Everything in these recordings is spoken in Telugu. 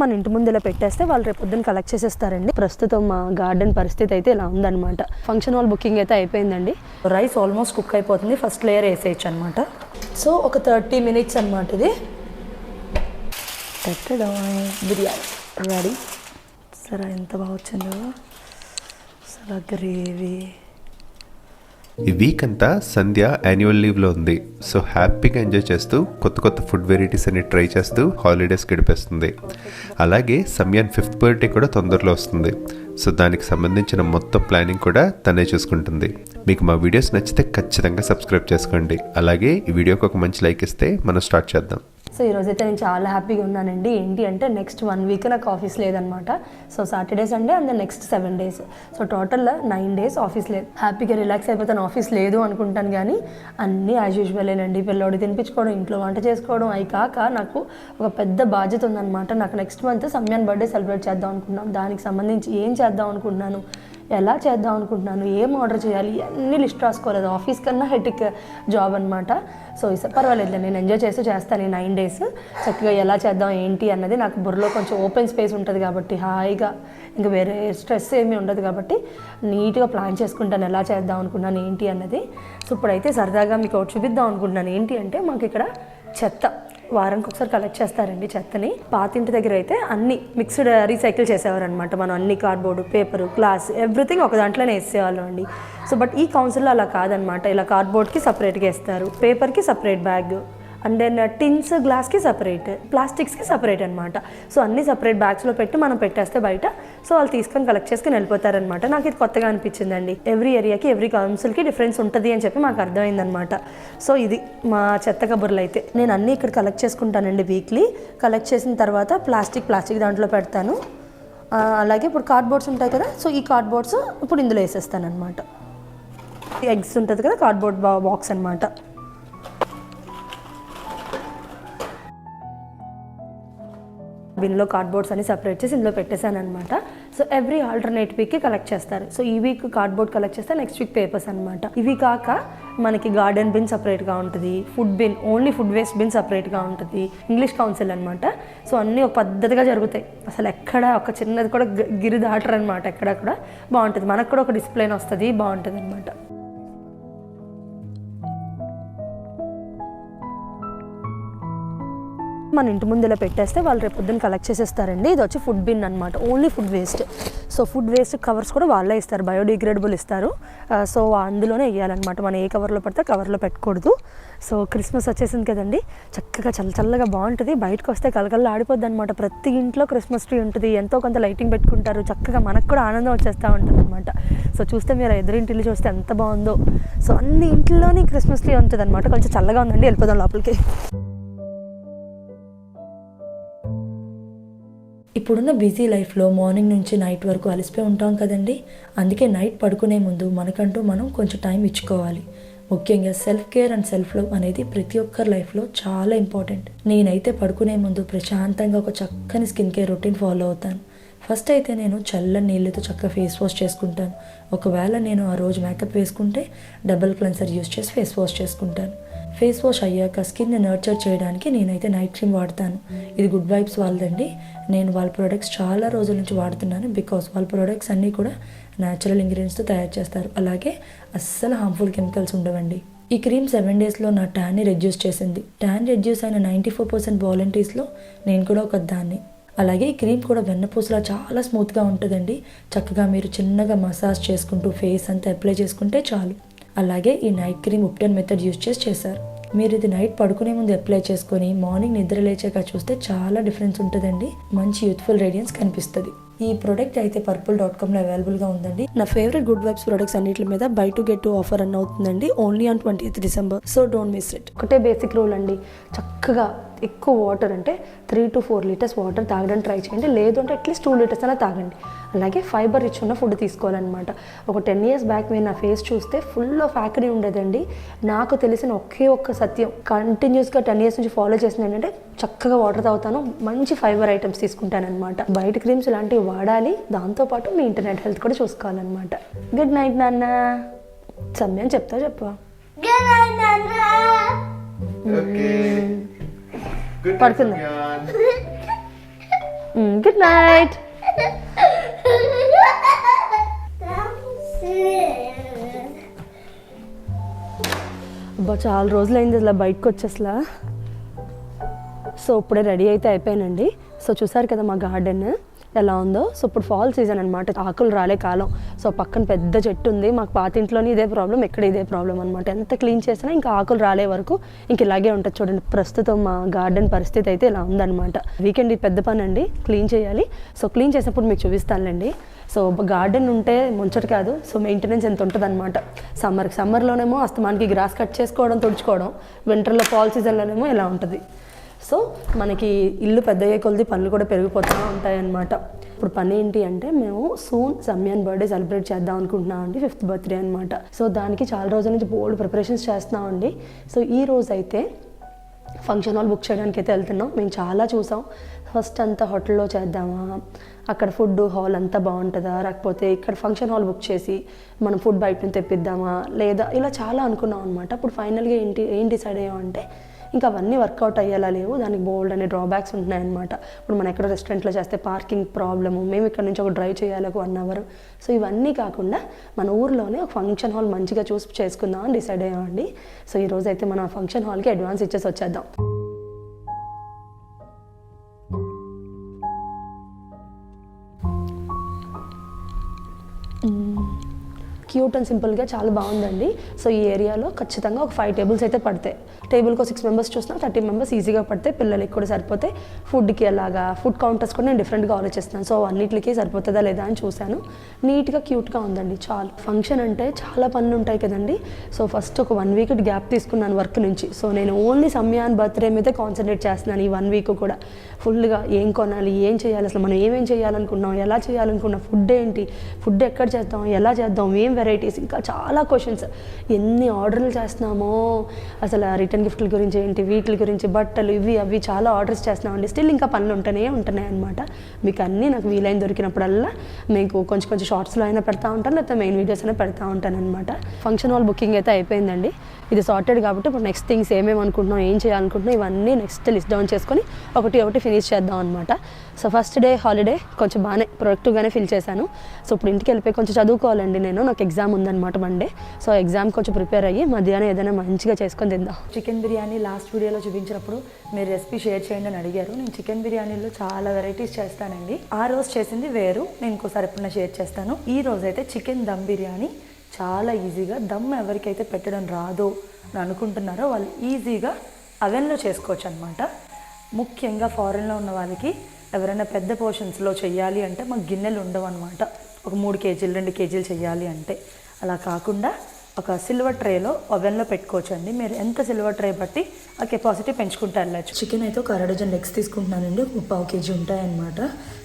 మన ఇంటి ముందు ఇలా పెట్టేస్తే వాళ్ళు రేపు పొద్దున్న కలెక్ట్ చేసేస్తారండి. ప్రస్తుతం మా గార్డెన్ పరిస్థితి అయితే ఇలా ఉందన్నమాట. ఫంక్షన్ హాల్ బుకింగ్ అయితే అయిపోయిందండి. రైస్ ఆల్మోస్ట్ కుక్ అయిపోతుంది. ఫస్ట్ లేయర్ వేసేయచ్చు అనమాట సో ఒక థర్టీ మినిట్స్ అనమాట ఇది. బిర్యానీ రెడీ సరే ఎంత బాగా వచ్చిందో. సరే గ్రేవీ ఈ వీక్ అంతా సంధ్య యాన్యువల్ లీవ్లో ఉంది. సో హ్యాపీగా ఎంజాయ్ చేస్తూ కొత్త కొత్త ఫుడ్ వెరైటీస్ అన్ని ట్రై చేస్తూ హాలిడేస్ గడిపేస్తుంది. అలాగే సమ్యాన్ ఫిఫ్త్ బర్త్డే కూడా తొందరలో వస్తుంది. సో దానికి సంబంధించిన మొత్తం ప్లానింగ్ కూడా తనే చూసుకుంటుంది. మీకు మా వీడియోస్ నచ్చితే ఖచ్చితంగా సబ్స్క్రైబ్ చేసుకోండి. అలాగే ఈ వీడియోకి ఒక మంచి లైక్ ఇస్తే మనం స్టార్ట్ చేద్దాం. సో ఈరోజైతే నేను చాలా హ్యాపీగా ఉన్నానండి. ఏంటి అంటే నెక్స్ట్ వన్ వీక్ నాకు ఆఫీస్ లేదనమాట. So Saturday Sunday and next seven days. So total nine days office లేదు. హ్యాపీగా రిలాక్స్ అయిపోతాను ఆఫీస్ లేదు అనుకుంటాను కానీ అన్నీ యాజ్ యూజువలేనండి పిల్లోడి తినిపించుకోవడం ఇంట్లో వంట చేసుకోవడం అవి కాక నాకు ఒక పెద్ద బాధ్యత ఉందన్నమాట నాకు next month Samyan birthday celebrate చేద్దాం అనుకుంటున్నాను దానికి సంబంధించి ఏం చేద్దాం అనుకుంటున్నాను? ఎలా చేద్దాం అనుకుంటున్నాను? ఏం ఆర్డర్ చేయాలి? అన్ని లిస్ట్ రాసుకోలేదు. ఆఫీస్ కన్నా హెటిక్ జాబ్ అనమాట సో ఇస పర్వాలేదు నేను ఎంజాయ్ చేస్తూ చేస్తాను ఈ నైన్ డేస్ చక్కగా ఎలా చేద్దాం ఏంటి అన్నది నాకు బుర్రలో కొంచెం ఓపెన్ స్పేస్ ఉంటుంది కాబట్టి హాయిగా ఇంకా వేరే స్ట్రెస్ ఏమీ ఉండదు కాబట్టి నీట్గా ప్లాన్ చేసుకుంటాను. ఎలా చేద్దాం అనుకున్నాను ఏంటి అన్నది. సో ఇప్పుడైతే సరదాగా మీకు చూపిద్దాం అనుకుంటున్నాను. ఏంటి అంటే మాకు ఇక్కడ చెత్త. వారానికి ఒకసారి కలెక్ట్ చేస్తారండి చెత్తని. పాత ఇంటి దగ్గర అయితే అన్ని మిక్స్డ్ రీసైకిల్ uh, చేసేవారు అనమాట మనం. అన్ని కార్డ్బోర్డు పేపరు గ్లాస్ ఎవ్రీథింగ్ ఒక దాంట్లోనే వేసేవాళ్ళం అండి. సో బట్ ఈ కౌన్సిల్లో అలా కాదనమాట ఇలా కార్డ్బోర్డ్కి సపరేట్గా ఇస్తారు పేపర్కి separate bag and then tins గ్లాస్కి సపరేట్ ప్లాస్టిక్స్కి సపరేట్ అనమాట సో అన్ని సపరేట్ బ్యాగ్స్లో పెట్టి మనం పెట్టేస్తే బయట సో వాళ్ళు తీసుకొని కలెక్ట్ చేసుకుని వెళ్ళిపోతారనమాట నాకు ఇది కొత్తగా అనిపించిందండి. ఎవ్రీ ఏరియాకి ఎవ్రీ కౌన్సిల్కి డిఫరెన్స్ ఉంటుంది అని చెప్పి మాకు అర్థమైందనమాట సో ఇది మా చెత్త కబుర్లు అయితే. నేను అన్నీ ఇక్కడ కలెక్ట్ చేసుకుంటానండి వీక్లీ కలెక్ట్ చేసిన తర్వాత ప్లాస్టిక్ ప్లాస్టిక్ దాంట్లో పెడతాను. అలాగే ఇప్పుడు కార్డ్బోర్డ్స్ ఉంటాయి కదా సో ఈ కార్డ్బోర్డ్స్ ఇప్పుడు ఇందులో వేసేస్తాను అనమాట ఎగ్స్ ఉంటుంది కదా కార్డ్బోర్డ్ బాక్స్ అనమాట బిన్లో కార్డ్బోర్డ్స్ అన్ని సపరేట్ చేసి ఇందులో పెట్టేశాను అనమాట సో ఎవ్రీ ఆల్టర్నేట్ వీక్కి కలెక్ట్ చేస్తారు. సో ఈ వీక్ కార్డ్బోర్డ్ కలెక్ట్ చేస్తే నెక్స్ట్ వీక్ పేపర్స్ అనమాట ఇవి కాక మనకి గార్డెన్ బిన్ సపరేట్గా ఉంటుంది. Food bin only food waste bin సపరేట్గా ఉంటుంది. ఇంగ్లీష్ కౌన్సిల్ అనమాట సో అన్నీ ఒక పద్ధతిగా జరుగుతాయి. అసలు ఎక్కడ ఒక చిన్నది కూడా గిరి దాటరు అనమాట ఎక్కడ కూడా బాగుంటుంది. మనకు కూడా ఒక డిసిప్లైన్ వస్తుంది బాగుంటుంది అనమాట మన ఇంటి ముందు ఇలా పెట్టేస్తే వాళ్ళు రేపు పొద్దున్న కలెక్ట్ చేసేస్తారండి. ఇది వచ్చి ఫుడ్ బిన్ అనమాట only food waste so food waste covers కూడా వాళ్ళే ఇస్తారు. బయోడిగ్రేడబుల్ ఇస్తారు. Uh, సో అందులోనే వేయాలన్నమాట. మనం ఏ కవర్లో పడితే కవర్లో పెట్టకూడదు. సో క్రిస్మస్ వచ్చేసింది కదండి. చక్కగా చల్ల చల్లగా బాగుంటుంది. బయటకు వస్తే కలకల్లా ఆడిపోద్ది అనమాట ప్రతి ఇంట్లో క్రిస్మస్ ట్రీ ఉంటుంది. ఎంతో కొంత లైటింగ్ పెట్టుకుంటారు. చక్కగా మనకు కూడా ఆనందం వచ్చేస్తూ ఉంటుంది అనమాట సో చూస్తే మీరు ఎదురింటిల్లు చూస్తే ఎంత బాగుందో. సో అన్ని ఇంట్లోనే క్రిస్మస్ ట్రీ ఉంటుంది అనమాట కొంచెం చల్లగా ఉందండి. వెళ్ళిపోదాం లోపలికి. ఇప్పుడున్న బిజీ లైఫ్లో మార్నింగ్ నుంచి నైట్ వరకు అలసిపోయి ఉంటాం కదండి. అందుకే నైట్ పడుకునే ముందు మనకంటూ మనం కొంచెం టైం ఇచ్చుకోవాలి. ముఖ్యంగా self care and self love అనేది ప్రతి ఒక్కరి లైఫ్లో చాలా ఇంపార్టెంట్. నేనైతే పడుకునే ముందు ప్రశాంతంగా ఒక చక్కని స్కిన్ కేర్ రొటీన్ ఫాలో అవుతాను. ఫస్ట్ అయితే నేను చల్లని నీళ్ళతో చక్కగా ఫేస్ వాష్ చేసుకుంటాను. ఒకవేళ నేను ఆ రోజు మేకప్ వేసుకుంటే డబుల్ క్లెన్సర్ యూస్ చేసి ఫేస్ వాష్ చేసుకుంటాను. ఫేస్ వాష్ అయ్యాక స్కిన్ని నర్చర్ చేయడానికి నేనైతే నైట్ క్రీమ్ వాడతాను. ఇది గుడ్ వైబ్స్ వాళ్ళదండి. నేను వాళ్ళ ప్రొడక్ట్స్ చాలా రోజుల నుంచి వాడుతున్నాను బికాస్ వాళ్ళ ప్రొడక్ట్స్ అన్నీ కూడా న్యాచురల్ ఇంగ్రీడియంట్స్తో తయారు చేస్తారు. అలాగే అస్సలు హార్మ్ఫుల్ కెమికల్స్ ఉండవండి. ఈ క్రీమ్ సెవెన్ డేస్లో నా ట్యాన్ని రెడ్యూస్ చేసింది. ట్యాన్ రెడ్యూస్ అయిన నైంటీ ఫోర్ పర్సెంట్ వాలంటీర్స్లో నేను కూడా ఒక దాన్ని. అలాగే ఈ క్రీమ్ కూడా వెన్నపూసలా చాలా స్మూత్గా ఉంటుందండి. చక్కగా మీరు చిన్నగా మసాజ్ చేసుకుంటూ ఫేస్ అంతా అప్లై చేసుకుంటే చాలు. అలాగే ఈ night cream ubtan method use చేసి చేశారు. మీరు ఇది నైట్ పడుకునే ముందు అప్లై చేసుకొని మార్నింగ్ నిద్ర లేచాక చూస్తే చాలా డిఫరెన్స్ ఉంటుందండి. మంచి యూత్ఫుల్ రేడియన్స్ కనిపిస్తుంది. ఈ ప్రోడక్ట్ అయితే పర్పుల్ డాట్ కామ్లో అవైలబుల్గా ఉందండి. నా ఫేవరెట్ గుడ్ వైబ్స్ ప్రొడక్ట్స్ అన్నిటి మీద buy two get two offer అన్న అవుతుందండి. Only on twenty December so don't miss it ఒకటే బేసిక్ రూల్ అండి. చక్కగా ఎక్కువ వాటర్ అంటే three to four litres water తాగడానికి ట్రై చేయండి. లేదు అంటే అట్లీస్ట్ టూ లీటర్స్ అలా తాగండి. అలాగే ఫైబర్ రిచ్ ఉన్న ఫుడ్ తీసుకోవాలన్నమాట. ఒక టెన్ ఇయర్స్ బ్యాక్ మీరు నా ఫేస్ చూస్తే ఫుల్ ఆఫ్ ఉండేదండి. నాకు తెలిసిన ఒకే ఒక్క సత్యం. కంటిన్యూస్గా టెన్ ఇయర్స్ నుంచి ఫాలో చేసింది ఏంటంటే చక్కగా వాటర్ తాగుతాను మంచి ఫైబర్ ఐటమ్స్ తీసుకుంటానమాట బయట క్రీమ్స్ ఇలాంటివి వాడాలి దాంతోపాటు మీ ఇంటర్నెట్ హెల్త్ కూడా చూసుకోవాలన్నమాట. గుడ్ నైట్ నాన్న. సమయం చెప్తా చెప్పవా పడుకుందా? గుడ్ నైట్ అబ్బా చాలా రోజులైంది ఇలా బయటకు వచ్చేసలా. సో ఇప్పుడే రెడీ అయితే అయిపోయానండి. సో చూసారు కదా మా గార్డెన్ ఎలా ఉందో. సో ఇప్పుడు ఫాల్ సీజన్ అనమాట ఆకులు రాలే కాలం. సో పక్కన పెద్ద చెట్టు ఉంది. మాకు పాత ఇంట్లోనే ఇదే ప్రాబ్లం ఎక్కడ ఇదే ప్రాబ్లం అనమాట ఎంత క్లీన్ చేసినా ఇంకా ఆకులు రాలే వరకు ఇంక ఇలాగే ఉంటుంది చూడండి. ప్రస్తుతం మా గార్డెన్ పరిస్థితి అయితే ఇలా ఉందన్నమాట. వీకెండ్ ఇది పెద్ద పని అండి క్లీన్ చేయాలి. సో క్లీన్ చేసినప్పుడు మీకు చూపిస్తానులేండి. సో గార్డెన్ ఉంటే ముంచటి కాదు. సో మెయింటెనెన్స్ ఎంత ఉంటుంది అనమాట సమ్మర్కి సమ్మర్లోనేమో అస్తమానికి గ్రాస్ కట్ చేసుకోవడం తుడుచుకోవడం వింటర్లో ఫాల్ సీజన్లోనేమో ఇలా ఉంటుంది. సో మనకి ఇల్లు పెద్దయ్యే కొలది పనులు కూడా పెరిగిపోతూ ఉంటాయన్నమాట. ఇప్పుడు పని ఏంటి అంటే మేము సూన్ సమ్యాన్ బర్త్డే సెలబ్రేట్ చేద్దాం అనుకుంటున్నాం అండి ఫిఫ్త్ బర్త్డే అనమాట సో దానికి చాలా రోజుల నుంచి బోల్డ్ ప్రిపరేషన్స్ చేస్తున్నామండి సో ఈ రోజు అయితే ఫంక్షన్ హాల్ బుక్ చేయడానికి అయితే వెళ్తున్నాం. మేము చాలా చూసాం. ఫస్ట్ అంతా హోటల్లో చేద్దామా అక్కడ ఫుడ్ హాల్ అంతా బాగుంటుందా లేకపోతే ఇక్కడ ఫంక్షన్ హాల్ బుక్ చేసి మనం ఫుడ్ బయట తెప్పిద్దామా లేదా ఇలా చాలా అనుకున్నాం అనమాట ఇప్పుడు ఫైనల్గా ఏంటి ఏం డిసైడ్ అయ్యామంటే ఇంకా అవన్నీ వర్కౌట్ అయ్యేలా లేవు. దానికి బోల్డ్ అనే డ్రాబ్యాక్స్ ఉంటున్నాయన్నమాట. ఇప్పుడు మనం ఎక్కడ రెస్టారెంట్లో చేస్తే పార్కింగ్ ప్రాబ్లము మేము ఇక్కడ నుంచి ఒక డ్రైవ్ చేయాలి ఒక వన్ అవర్ సో ఇవన్నీ కాకుండా మన ఊర్లోనే ఒక ఫంక్షన్ హాల్ మంచిగా చూసి చేసుకుందాం అని డిసైడ్ అయ్యామండి. సో ఈరోజు అయితే మనం ఫంక్షన్ హాల్కి అడ్వాన్స్ ఇచ్చేసి వచ్చేద్దాం. క్యూట్ అండ్ సింపుల్గా చాలా బాగుందండి. సో ఈ ఏరియాలో ఖచ్చితంగా ఒక ఫైవ్ టేబుల్స్ అయితే పడతాయి. టేబుల్కి సిక్స్ మెంబర్స్ చూసినా థర్టీ మెంబర్స్ ఈజీగా పడితే పిల్లలకి కూడా సరిపోతే ఫుడ్కి అలాగా ఫుడ్ కౌంటర్స్ కూడా నేను డిఫరెంట్గా ఆలోచిస్తున్నాను. సో అన్నిటికీ సరిపోతుందా లేదా అని చూశాను. నీట్గా క్యూట్గా ఉందండి చాలు. ఫంక్షన్ అంటే చాలా పనులు ఉంటాయి కదండి. సో ఫస్ట్ ఒక వన్ వీక్ గ్యాప్ తీసుకున్నాను వర్క్ నుంచి. సో నేను ఓన్లీ సమయాన్ బర్త్డే మీదే కాన్సన్ట్రేట్ చేస్తున్నాను ఈ వన్ వీక్ కూడా. ఫుల్గా ఏం కొనాలి ఏం చేయాలి అసలు మనం ఏమేం చేయాలనుకున్నాం ఎలా చేయాలనుకున్నాం ఫుడ్ ఏంటి ఫుడ్ ఎక్కడ చేద్దాం ఎలా చేద్దాం ఏం వెరైటీస్ ఇంకా చాలా క్వశ్చన్స్. ఎన్ని ఆర్డర్లు చేస్తున్నామో అసలు రిటర్న్ రిటర్న్ గిఫ్ట్ల గురించి ఏంటి వీటి గురించి బట్టలు ఇవి అవి చాలా ఆర్డర్స్ చేస్తున్నామండి. స్టిల్ ఇంకా పనులు ఉంటూనే ఉంటున్నాయి అనమాట మీకు అన్నీ నాకు వీలైన దొరికినప్పుడల్లా మీకు కొంచెం కొంచెం షార్ట్స్లో అయినా పెడతా ఉంటాను లేకపోతే మెయిన్ వీడియోస్ అయినా పెడతా ఉంటాను అనమాట ఫంక్షన్ హాల్ బుకింగ్ అయితే అయిపోయిందండి. ఇది సార్టెడ్ కాబట్టి ఇప్పుడు నెక్స్ట్ థింగ్స్ ఏమేమి అనుకుంటున్నాం ఏం చేయాలనుకుంటున్నాం ఇవన్నీ నెక్స్ట్ లిస్ట్ డౌన్ చేసుకొని ఒకటి ఒకటి ఫినిష్ చేద్దాం అనమాట సో ఫస్ట్ డే హాలిడే కొంచెం బాగానే ప్రొడక్టివ్గానే ఫిల్ చేశాను. సో ఇప్పుడు ఇంటికి వెళ్ళిపోయి కొంచెం చదువుకోవాలండి నేను నాకు ఎగ్జామ్ ఉందన్నమాట మండే సో ఎగ్జామ్ కొంచెం ప్రిపేర్ అయ్యి మధ్యాహ్నం ఏదైనా మంచిగా చేసుకొని తిందాం. చికెన్ బిర్యానీ లాస్ట్ వీడియోలో చూపించినప్పుడు మీరు రెసిపీ షేర్ చేయండి అని అడిగారు. నేను చికెన్ బిర్యానీలో చాలా వెరైటీస్ చేస్తానండి. ఆ రోజు చేసింది వేరు నేను ఇంకోసారి ఎప్పుడైనా షేర్ చేస్తాను. ఈ రోజు అయితే చికెన్ దమ్ బిర్యానీ. చాలా ఈజీగా దమ్ ఎవరికైతే పెట్టడం రాదో అని అనుకుంటున్నారో వాళ్ళు ఈజీగా అవెన్లో చేసుకోవచ్చు అనమాట ముఖ్యంగా ఫారెన్లో ఉన్న వాళ్ళకి ఎవరైనా పెద్ద పోర్షన్స్లో చేయాలి అంటే మాకు గిన్నెలు ఉండవు అనమాట ఒక మూడు కేజీలు రెండు కేజీలు చేయాలి అంటే. అలా కాకుండా ఒక సిల్వర్ ట్రేలో ఓవెన్లో పెట్టుకోవచ్చు అండి మీరు ఎంత సిల్వర్ ట్రే బట్టి ఆ కెపాసిటీ పెంచుకుంటూ వెళ్ళచ్చు చికెన్ అయితే ఒక అర డజన్ లెగ్స్ తీసుకుంటున్నానండి. ఒక పావు కేజీ ఉంటాయన్నమాట.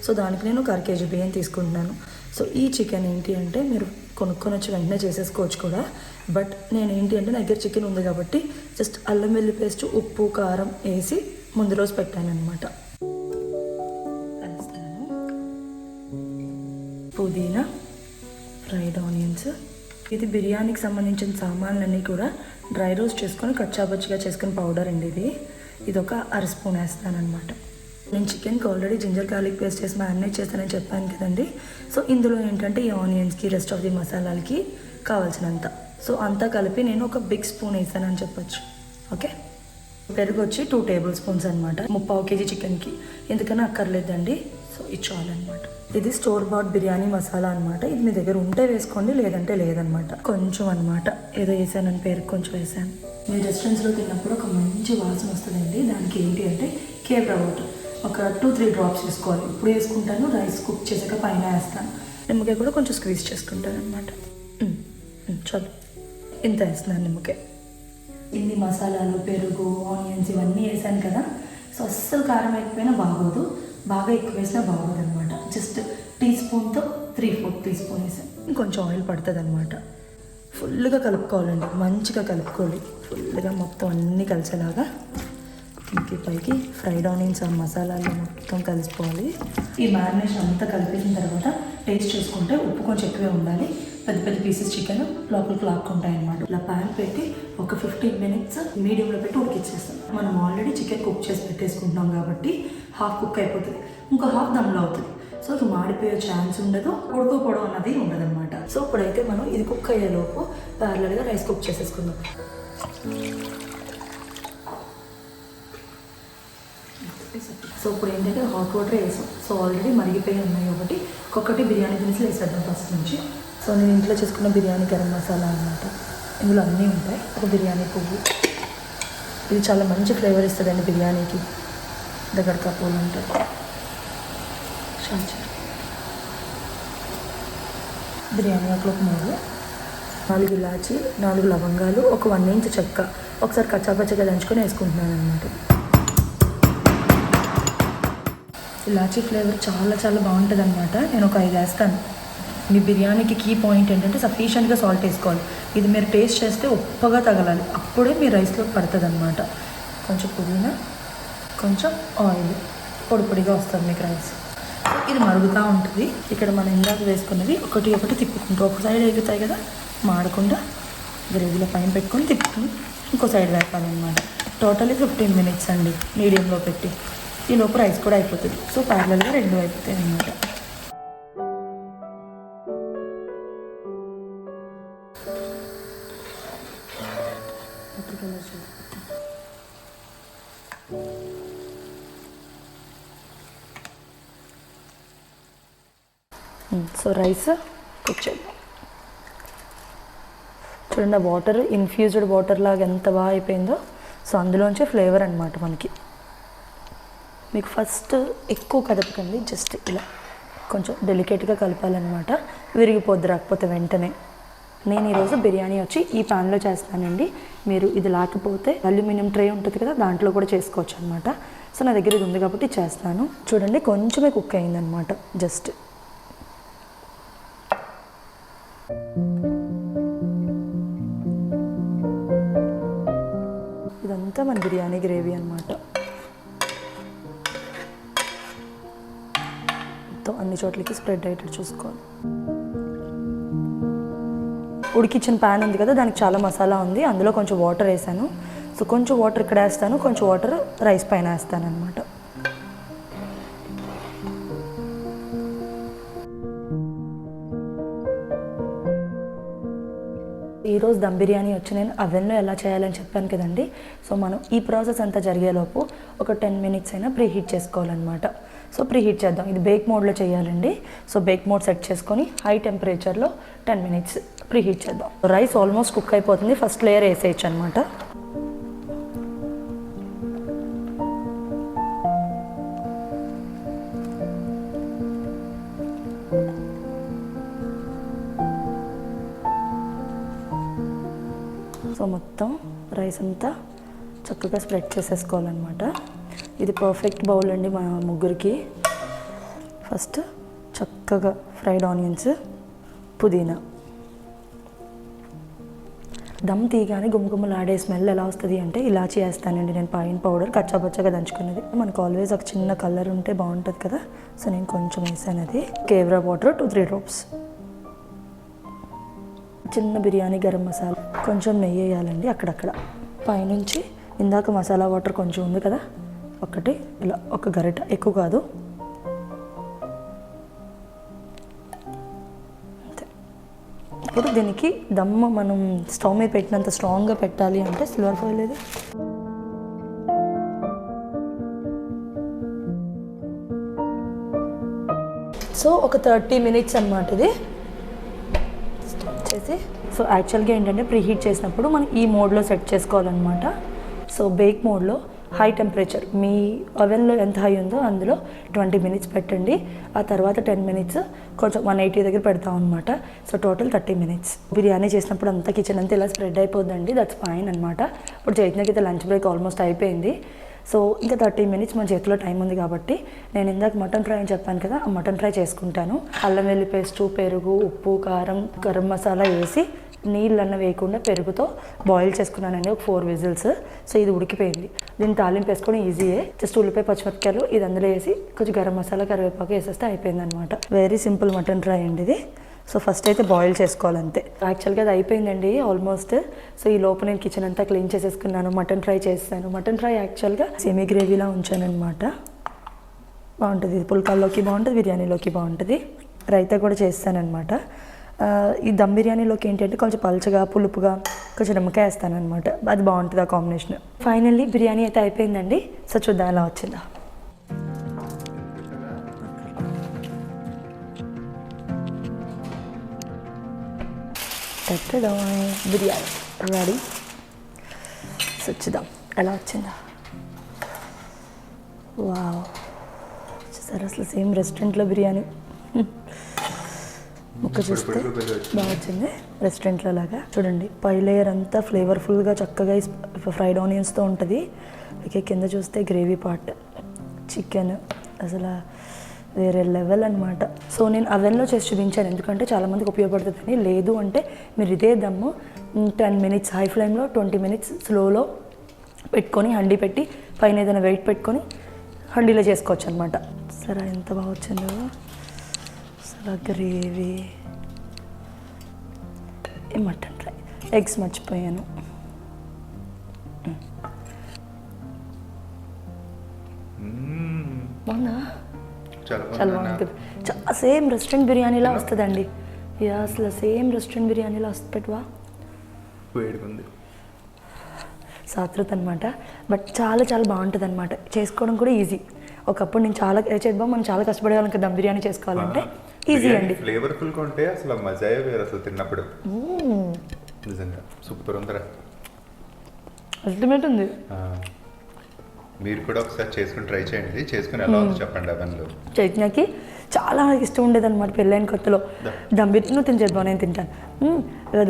సో దానికి నేను ఒక అర కేజీ బియ్యం తీసుకుంటున్నాను. సో ఈ చికెన్ ఏంటి అంటే మీరు కొనుక్కొని వచ్చి వెంటనే చేసేసుకోవచ్చు కూడా. బట్ నేను ఏంటి అంటే నా దగ్గర చికెన్ ఉంది కాబట్టి జస్ట్ అల్లం వెల్లి పేస్ట్ ఉప్పు కారం వేసి ముందు రోజు పెట్టాను అనమాట పుదీనా ఫ్రైడ్ ఆనియన్స్. ఇది బిర్యానీకి సంబంధించిన సామాన్లన్నీ కూడా డ్రై రోస్ట్ చేసుకొని కచ్చాబచ్చిగా చేసుకుని పౌడర్ అండి ఇది. ఇది ఒక అర స్పూన్ వేస్తాను అనమాట నేను చికెన్కి ఆల్రెడీ జింజర్ గార్లిక్ పేస్ట్ చేసి మ్యారినేట్ చేస్తానని చెప్పాను కదండి. సో ఇందులో ఏంటంటే ఈ ఆనియన్స్కి రెస్ట్ ఆఫ్ ది మసాలాలకి కావాల్సినంత. సో అంతా కలిపి నేను ఒక బిగ్ స్పూన్ వేసానని చెప్పొచ్చు. ఓకే పెరుగు వచ్చి టూ టేబుల్ స్పూన్స్ అనమాట ముప్పావు కేజీ చికెన్కి ఎందుకని అక్కర్లేదండి. సో ఇది చాలన్నమాట. ఇది స్టోర్ బాట్ బిర్యానీ మసాలా అనమాట ఇది మీ దగ్గర ఉంటే వేసుకోండి లేదంటే లేదనమాట కొంచెం అనమాట ఏదో వేసానని పేరు కొంచెం వేసాను. మీ రెస్టారెంట్స్లో తిన్నప్పుడు ఒక మంచి వాసన వస్తుందండి. దానికి ఏంటి అంటే కేబ్రా వాటర్. ఒక టూ త్రీ డ్రాప్స్ వేసుకోవాలి. ఇప్పుడు వేసుకుంటాను రైస్ కుక్ చేసాక పైన వేస్తాను. నిమ్మకాయ కూడా కొంచెం స్క్వీజ్ చేసుకుంటాను అనమాట చాలు. ఇంత వేస్తున్నాను నిమ్మకాయ. ఇన్ని మసాలాలు పెరుగు ఆనియన్స్ ఇవన్నీ వేసాను కదా. సో అస్సలు కారం అయిపోయినా బాగోదు. బాగా ఎక్కువ వేసినా బాగోదు అనమాట జస్ట్ టీ స్పూన్తో త్రీ ఫోర్త్ టీ స్పూన్ వేసాను. ఇంకొంచెం ఆయిల్ పడుతుంది అనమాట ఫుల్గా కలుపుకోవాలండి. మంచిగా కలుపుకోవాలి. ఫుల్గా మొత్తం అన్నీ కలిసేలాగా. ఇంకే పైకి ఫ్రైడ్ ఆనియన్స్ ఆ మసాలాలు మొత్తం కలిసిపోవాలి. ఈ మ్యారినేషన్ అంతా కలిపేసిన తర్వాత టేస్ట్ చూసుకుంటే ఉప్పు కొంచెం ఎక్కువే ఉండాలి. పెద్ద పెద్ద పీసెస్ చికెన్ లోపలికి లాక్కుంటాయి అనమాట ఇలా ప్యాన్ పెట్టి ఒక ఫిఫ్టీన్ మినిట్స్ మీడియంలో పెట్టి ఉడికిచ్చేస్తాం. మనం ఆల్రెడీ చికెన్ కుక్ చేసి పెట్టేసుకుంటున్నాం కాబట్టి హాఫ్ కుక్ అయిపోతుంది. ఇంకో హాఫ్ దమ్లో అవుతుంది. సో అది మాడిపోయే ఛాన్స్ ఉండదు. ఉడకపోవడం అన్నది ఉండదన్నమాట. సో ఇప్పుడైతే మనం ఇది కుక్ అయ్యేలోపు ప్యారలల్గా రైస్ కుక్ చేసేసుకుందాం. సో ఇప్పుడు ఏంటంటే హాట్ వాటర్ వేసాం సో ఆల్రెడీ మరిగిపోయి ఉన్నాయి ఒకటి ఒక్కొక్కటి బిర్యానీ దినుసులు వేసేద్దాం ఫస్ట్ నుంచి. సో నేను ఇంట్లో చేసుకున్న బిర్యానీ గరం మసాలా అనమాట ఇందులో అన్నీ ఉంటాయి. ఒక బిర్యానీ పువ్వు. ఇది చాలా మంచి ఫ్లేవర్ ఇస్తుందండి బిర్యానీకి. దగ్గరకా పూలు ఉంటాయి. బిర్యానీ ఆకులు ఒక మూడు. నాలుగు ఇలాచి నాలుగు లవంగాలు ఒక వన్ ఇంచ్ చెక్క. ఒకసారి కచ్చాపచ్చగా దంచుకొని వేసుకుంటున్నాను అనమాట ఇలాచీ ఫ్లేవర్ చాలా చాలా బాగుంటుంది అనమాట నేను ఒక ఐదు వేస్తాను. మీ బిర్యానీకి కీ పాయింట్ ఏంటంటే సఫిషియెంట్గా సాల్ట్ వేసుకోవాలి. ఇది మీరు టేస్ట్ చేస్తే ఉప్పగా తగలాలి. అప్పుడే మీ రైస్లో పడుతుంది అనమాట కొంచెం పుదీనా కొంచెం ఆయిల్. పొడి పొడిగా వస్తుంది మీకు రైస్. ఇది మరుగుతూ ఉంటుంది. ఇక్కడ మనం ఇందాక వేసుకున్నది ఒకటి ఒకటి తిప్పుకుంటూ ఒక సైడ్ ఎగుతాయి కదా మాడకుండా గ్రేవీలో పైన పెట్టుకొని తిప్పుకుని ఇంకో సైడ్ వేపాలన్నమాట. టోటలీ ఫిఫ్టీన్ మినిట్స్ అండి మీడియంలో పెట్టి. ఈ లోపు రైస్ కూడా అయిపోతుంది. సో ప్యారలల్గా రెండు అయిపోతాయి అన్నమాట. సో రైస్ కుక్ చేద్దాం చూడండి ఆ వాటర్ ఇన్ఫ్యూజ్డ్ వాటర్ లాగా ఎంత బాగా అయిపోయిందో. సో అందులోంచి ఫ్లేవర్ అనమాట మనకి. మీకు ఫస్ట్ ఎక్కువ కదపకండి జస్ట్ ఇలా కొంచెం డెలికేట్గా కలపాలన్నమాట. విరిగిపోద్ది రాకపోతే వెంటనే. నేను ఈరోజు బిర్యానీ వచ్చి ఈ ప్యాన్లో చేస్తానండి. మీరు ఇది లేకపోతే అల్యూమినియం ట్రే ఉంటుంది కదా దాంట్లో కూడా చేసుకోవచ్చు అనమాట సో నా దగ్గర ఇది ఉంది కాబట్టి చేస్తాను. చూడండి కొంచెమే కుక్ అయిందనమాట జస్ట్ ఇదంతా మన బిర్యానీ గ్రేవీ అనమాట మొత్తం అన్ని చోట్లకి స్ప్రెడ్ అయ్యేటట్టు చూసుకోవాలి. ఉడికిచ్చిన ప్యాన్ ఉంది కదా దానికి చాలా మసాలా ఉంది. అందులో కొంచెం వాటర్ వేసాను. సో కొంచెం వాటర్ ఇక్కడ వేస్తాను కొంచెం వాటర్ రైస్ పైన వేస్తాను అనమాట ఈరోజు దమ్ బిర్యానీ వచ్చి నేను అవెన్లో ఎలా చేయాలని చెప్పాను కదండి. సో మనం ఈ ప్రాసెస్ అంతా జరిగేలోపు ఒక టెన్ మినిట్స్ అయినా ప్రీ హీట్ చేసుకోవాలన్నమాట. సో ప్రీ హీట్ చేద్దాం. ఇది బేక్ మోడ్లో చేయాలండి. సో బేక్ మోడ్ సెట్ చేసుకొని హై టెంపరేచర్లో టెన్ మినిట్స్ ప్రీ హీట్ చేద్దాం. రైస్ ఆల్మోస్ట్ కుక్ అయిపోతుంది. ఫస్ట్ లేయర్ వేసేయచ్చు అనమాట సో మొత్తం రైస్ అంతా చక్కగా స్ప్రెడ్ చేసేసుకోవాలన్నమాట. ఇది పర్ఫెక్ట్ బౌల్ అండి మా ముగ్గురికి. ఫస్ట్ చక్కగా ఫ్రైడ్ ఆనియన్స్ పుదీనా. దమ్ తీయగానే గుమ్మగుమ్మలాడే స్మెల్ ఎలా వస్తుంది అంటే ఇలాచి వేస్తానండి నేను పైన పౌడర్ కచ్చాపచ్చగా దంచుకున్నది. మనకు ఆల్వేస్ ఒక చిన్న కలర్ ఉంటే బాగుంటుంది కదా. సో నేను కొంచెం వేసాను అది. Kewra water two three drops చిన్న బిర్యానీ గరం మసాలా. కొంచెం నెయ్యి వేయాలండి అక్కడక్కడ. పైనుంచి ఇందాక మసాలా వాటర్ కొంచెం ఉంది కదా. ఒకటి ఇలా ఒక గరిట ఎక్కువ కాదు. అంతే. ఇప్పుడు దీనికి దమ్మ మనం స్టవ్ మీద పెట్టినంత స్ట్రాంగ్గా పెట్టాలి అంటే సిల్వర్ ఫాయిల్ ఇది సో ఒక థర్టీ మినిట్స్ అనమాట ఇది. చేసి. సో యాక్చువల్గా ఏంటంటే ప్రీహీట్ చేసినప్పుడు మనం ఈ మోడ్లో సెట్ చేసుకోవాలన్నమాట. సో బేక్ మోడ్లో. హై టెంపరేచర్ మీ ఓవెన్లో ఎంత హై ఉందో అందులో ట్వంటీ మినిట్స్ పెట్టండి. ఆ తర్వాత టెన్ మినిట్స్ కొంచెం వన్ ఎయిటీ దగ్గర పెడతాం అనమాట so total thirty minutes. Biryani చేసినప్పుడు అంతా కిచెన్ అంతా ఇలా స్ప్రెడ్ అయిపోద్దండి. దట్స్ ఫైన్ అనమాట ఇప్పుడు చైతన్యకి అయితే లంచ్ బ్రేక్ ఆల్మోస్ట్ అయిపోయింది. సో ఇంకా థర్టీ మినిట్స్ మన చేతిలో టైం ఉంది కాబట్టి నేను ఇందాక మటన్ ఫ్రై అని చెప్పాను కదా ఆ మటన్ ఫ్రై చేసుకుంటాను. అల్లం వెల్లి పేస్టు పెరుగు ఉప్పు కారం గరం మసాలా వేసి నీళ్ళు అన్న వేయకుండా పెరుగుతో బాయిల్ చేసుకున్నానండి ఒక ఫోర్ విజిల్స్. సో ఇది ఉడికిపోయింది. దీన్ని తాలింపు వేసుకొని ఈజీయే. జస్ట్ ఉల్లిపాయ పచ్చిమిరపకాయలు ఇది అందులో వేసి కొంచెం గరం మసాలా కరివేపాకు వేసేస్తే అయిపోయింది అనమాట వెరీ సింపుల్ మటన్ ఫ్రై అండి ఇది. సో ఫస్ట్ అయితే బాయిల్ చేసుకోవాలంతే. యాక్చువల్గా అది అయిపోయిందండి ఆల్మోస్ట్ సో ఈ లోపల నేను కిచెన్ అంతా క్లీన్ చేసేసుకున్నాను మటన్ ఫ్రై చేస్తాను మటన్ ఫ్రై యాక్చువల్గా సెమీ గ్రేవీలా ఉంచాను అనమాట బాగుంటుంది. పుల్కాల్లోకి బాగుంటుంది బిర్యానీలోకి బాగుంటుంది. రైతా కూడా చేస్తానన్నమాట. ఈ దమ్ బిర్యానీలోకి ఏంటంటే కొంచెం పలుచగా పులుపుగా కొంచెం నిమ్మకాయ వేస్తానన్నమాట. అది బాగుంటుంది ఆ కాంబినేషన్. ఫైనల్లీ బిర్యానీ అయితే అయిపోయిందండి. సో చూద్దాం ఎలా వచ్చిందా. పెట్టడం బిర్యానీ. రెడీ సో చూద్దాం ఎలా వచ్చిందా. వావ్ చూసారు అసలు సేమ్ రెస్టారెంట్లో బిర్యానీ. ముక్క చూస్తే బాగా వచ్చింది. రెస్టారెంట్లో లాగా. చూడండి పై లేయర్ అంతా ఫ్లేవర్ఫుల్గా చక్కగా ఫ్రైడ్ ఆనియన్స్తో ఉంటుంది. అలాగే కింద చూస్తే గ్రేవీ పార్ట్ చికెన్ అసలు వేరే లెవెల్ అనమాట సో నేను అవెన్లో చేసి చూపించాను. ఎందుకంటే చాలామందికి ఉపయోగపడుతుందని లేదు అంటే మీరు ఇదే దమ్ము టెన్ మినిట్స్ హై ఫ్లేమ్లో ట్వంటీ మినిట్స్ స్లోలో పెట్టుకొని హండీ పెట్టి పైన ఏదైనా వెయిట్ పెట్టుకొని హండీలో చేసుకోవచ్చు అనమాట సరే ఎంత బాగా వచ్చిందో. అసలు గ్రేవీ ఈ మటన్ ఫ్రై. ఎగ్స్ మర్చిపోయాను. బాగుందా? చాలా చాలా సేమ్ రెస్టారెంట్ బిర్యానీలా వస్తుందండి. యా అసలు సేమ్ రెస్టారెంట్ బిర్యానీలా వస్తుంది పెట్టువా? సాత్రత్ అనమాట బట్ చాలా చాలా బాగుంటుంది అనమాట చేసుకోవడం కూడా ఈజీ. ఒకప్పుడు నేను చాలా చేద్దాం మనం చాలా కష్టపడేవాళ్ళం కదా దమ్ బిర్యానీ చేసుకోవాలంటే. ఈజీ అండి. ఫ్లేవర్ఫుల్గా ఉంటే అసలు మజాయే వేరు అసలు తిన్నప్పుడు. నిజంగా. సూపర్ ఉందిరా. అల్టిమేట్ ఉంది మీరు కూడా ఒకసారి చేసుకుని ట్రై చేయండి. చేసుకుని ఎలా ఉందో చెప్పండి అవన్లో. చైతన్యకి చాలా ఇష్టం ఉండేది అనమాట పెళ్ళైన కొత్తలో. దమ్ బిర్యానీ నువ్వు తిని నేను తింటాను.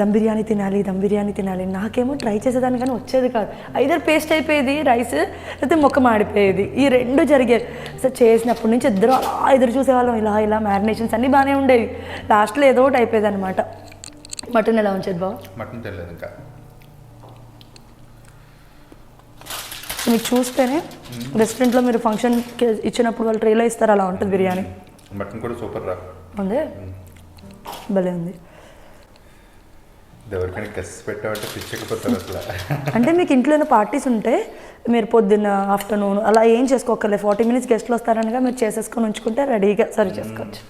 దమ్ బిర్యానీ తినాలి దమ్ బిర్యానీ తినాలి. నాకేమో ట్రై చేసేదాన్ని కానీ వచ్చేది కాదు. ఐదర్ పేస్ట్ అయిపోయేది రైస్ లేకపోతే మొక్క మాడిపోయేది ఈ రెండు జరిగేది సో చేసినప్పటి నుంచి ఇద్దరు అలా ఎదురు చూసేవాళ్ళం. ఇలా ఇలా మ్యారినేషన్స్ అన్నీ బాగానే ఉండేవి. లాస్ట్లో ఏదో ఒకటి అయిపోయేది అనమాట మటన్ ఎలా ఉంచేది బావ మటన్ తెలియదు ఇంకా. మీకు చూస్తేనే రెస్టారెంట్లో మీరు ఫంక్షన్కి ఇచ్చినప్పుడు వాళ్ళు ట్రేలో ఇస్తారు అలా ఉంటుంది బిర్యానీ. మటన్ కూడా సూపర్ రా. ఉంది? భలే ఉంది. ఎవరికైనా గెస్ పెట్టామంటే పిచ్చకపోతారు అసలు. అంటే మీకు ఇంట్లో ఏమైనా పార్టీస్ ఉంటే మీరు పొద్దున్న ఆఫ్టర్నూన్ అలా ఏం చేసుకోకర్లేదు ఫార్టీ మినిట్స్ గెస్ట్లు వస్తారనగా మీరు చేసేసుకొని ఉంచుకుంటే రెడీగా సర్వ్ చేసుకోవచ్చు.